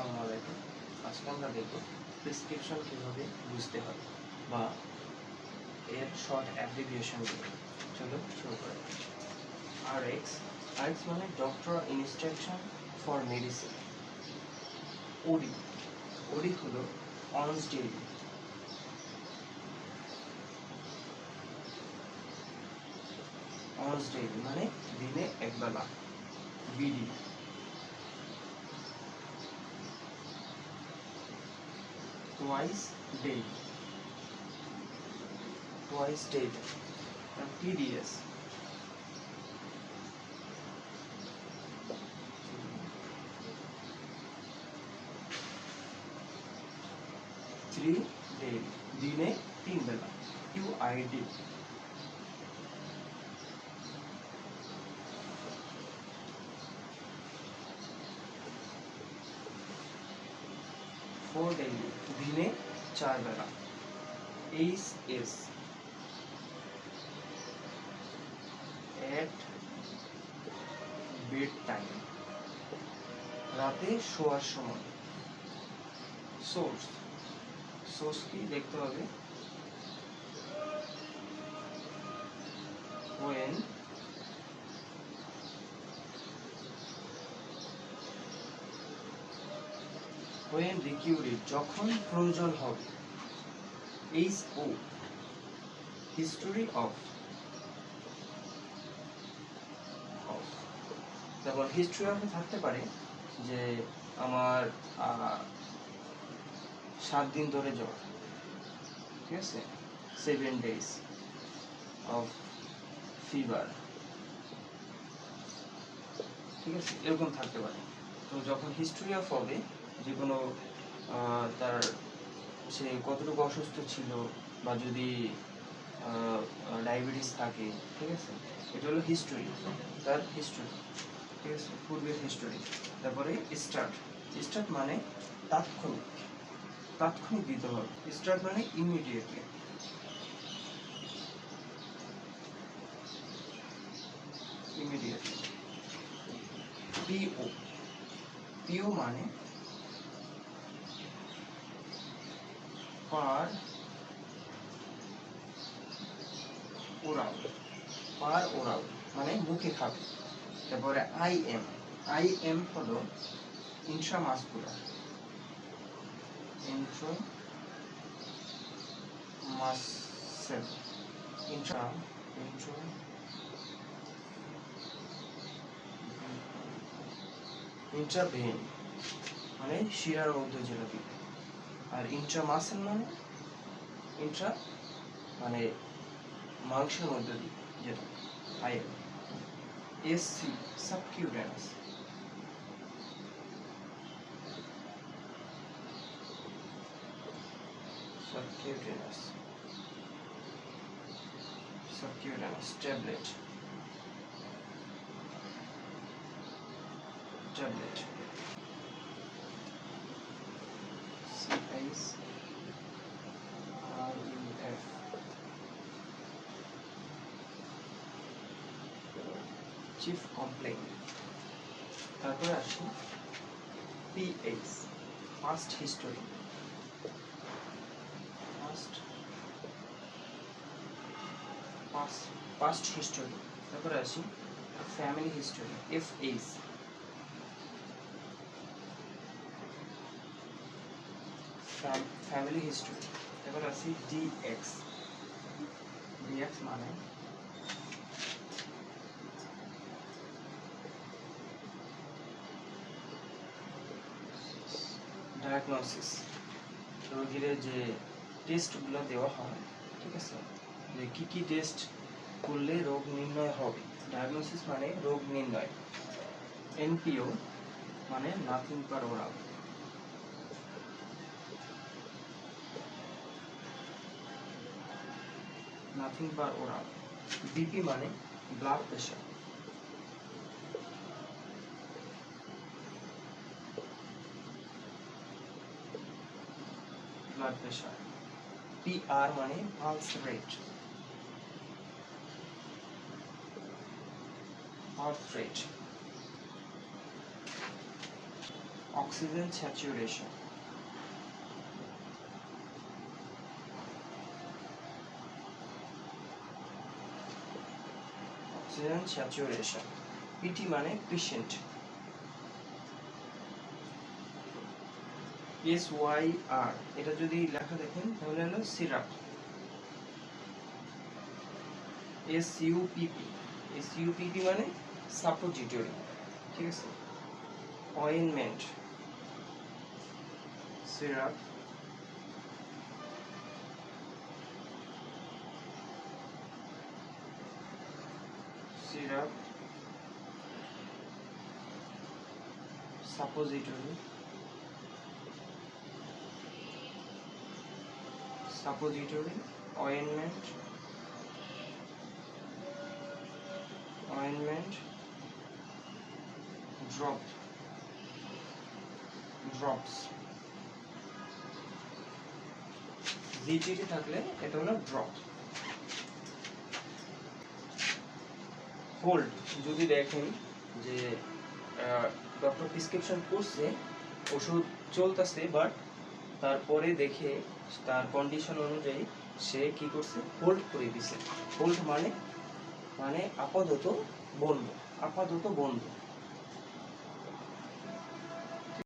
আসসালামু আজকে আমরা দেখব প্রেসক্রিপশন কীভাবে বুঝতে হয় বা এর শর্ট অ্যাব্রিভিয়েশন চলো শুরু করা আর এক্স আর এক্স মানে doctor instruction for medicine OD OD হলো অনস ডেইলি অনস ডেইলি মানে দিনে একবেলা। BD twice daily twice daily and tedious three daily दिन तीन बेला U I D four daily দিনে চার বেলা H S at bed time রাতে শোয়ার সময় সোর্স সোর্স কি দেখতে হবে when required যখন প্রয়োজন হবে। এইচ ও হিস্টোরি অফ যেমন হিস্ট্রি অফে থাকতে পারে যে আমার সাত দিন ধরে জ্বর, ঠিক আছে? সেভেন ডেজ অফ ফিভার ঠিক আছে? এরকম থাকতে পারে। তো যখন হিস্ট্রি অফ হবে যে কোনো তার সে কতটুকু অসুস্থ ছিল বা যদি ডায়াবেটিস থাকে, ঠিক আছে? এটা হলো হিস্টোরি তার হিস্টোরি ঠিক আছে? পূর্বের হিস্টোরি তারপরে স্টার্ট স্টার্ট মানে তাৎক্ষণিক তাৎক্ষণিক দিতে হবে। স্টার্ট মানে ইমিডিয়েটলি ইমিডিয়েটলি পিও পিও মানে পার ওরাল পার ওরাল মানে মুখে খাবে। তারপরে আই এম আই এম হলো intramuscular. Intra muscle intra, intra, ইন্ট্রাভেন মানে শিরার মধ্যে যেটা আর ইন্ট্রামাসেল মানে? ইন্ট্রা মানে মাংসের মধ্যে দিবে যেটা IM S C subcutaneous subcutaneous. Subcutaneous tablet. Chief complaint. তারপরে আসি PH first history. First first history. তারপরে আসি family history F H family history তারপরে আসি ডি এক্স ডি এক্স মানে ডায়াগনোসিস রোগীর যে টেস্টগুলো দেওয়া হয়, ঠিক আছে? যে কি কি টেস্ট করলে রোগ নির্ণয় হবে? ডায়াগনোসিস মানে রোগ নির্ণয়। এনপিও মানে nothing per oral nothing per oral BP মানে blood pressure blood pressure PR মানে pulse rate pulse rate oxygen saturation oxygen saturation PT মানে পেশেন্ট এস ওয়াই আর এটা যদি লেখা দেখেন, তাহলে হলো syrup. S UPP S UPP মানে সাপোজিটরি ঠিক আছে? Ointment syrup syrup suppository suppository, ointment ointment drop drops. GTT থাকলে এটা হলো ড্রপ হোল্ড যদি দেখেন যে ডক্টর প্রেসক্রিপশন করছে, ওষুধ চলতেছে বাট তারপরে দেখে তার কন্ডিশন অনুযায়ী সে কি করছে? হোল্ড করে দিছে। হোল্ড মানে মানে আপাতত বন্ধ। আপাতত বন্ধ।